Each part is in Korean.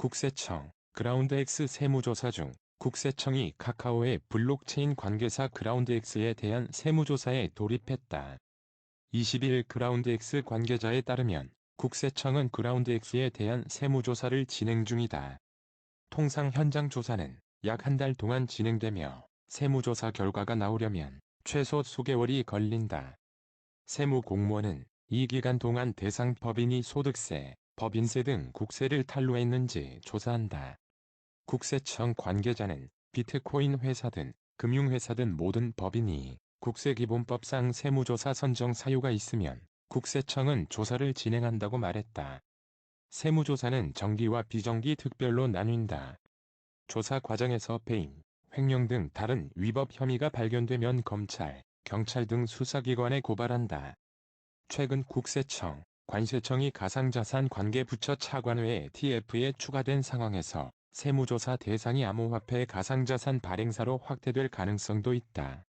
국세청, 그라운드X 세무조사 중 국세청이 카카오의 블록체인 관계사 그라운드X에 대한 세무조사에 돌입했다. 20일 그라운드X 관계자에 따르면 국세청은 그라운드X에 대한 세무조사를 진행 중이다. 통상 현장 조사는 약 한 달 동안 진행되며 세무조사 결과가 나오려면 최소 수개월이 걸린다. 세무 공무원은 이 기간 동안 대상 법인이 소득세, 법인세 등 국세를 탈루했는지 조사한다. 국세청 관계자는 비트코인 회사 든 금융회사 든 모든 법인이 국세기본법상 세무조사 선정 사유가 있으면 국세청은 조사를 진행한다고 말했다. 세무조사는 정기와 비정기 특별로 나뉜다. 조사 과정에서 배임, 횡령 등 다른 위법 혐의가 발견되면 검찰, 경찰 등 수사기관에 고발한다. 최근 국세청, 관세청이 가상자산 관계부처 차관회의 TF에 추가된 상황에서 세무조사 대상이 암호화폐 가상자산 발행사로 확대될 가능성도 있다.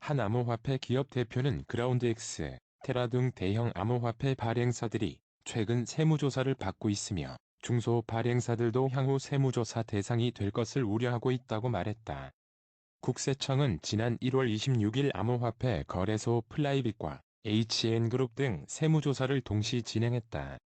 한 암호화폐 기업 대표는 그라운드X, 테라 등 대형 암호화폐 발행사들이 최근 세무조사를 받고 있으며 중소 발행사들도 향후 세무조사 대상이 될 것을 우려하고 있다고 말했다. 국세청은 지난 1월 26일 암호화폐 거래소 플라이빗과 HN그룹 등 세무조사를 동시 진행했다.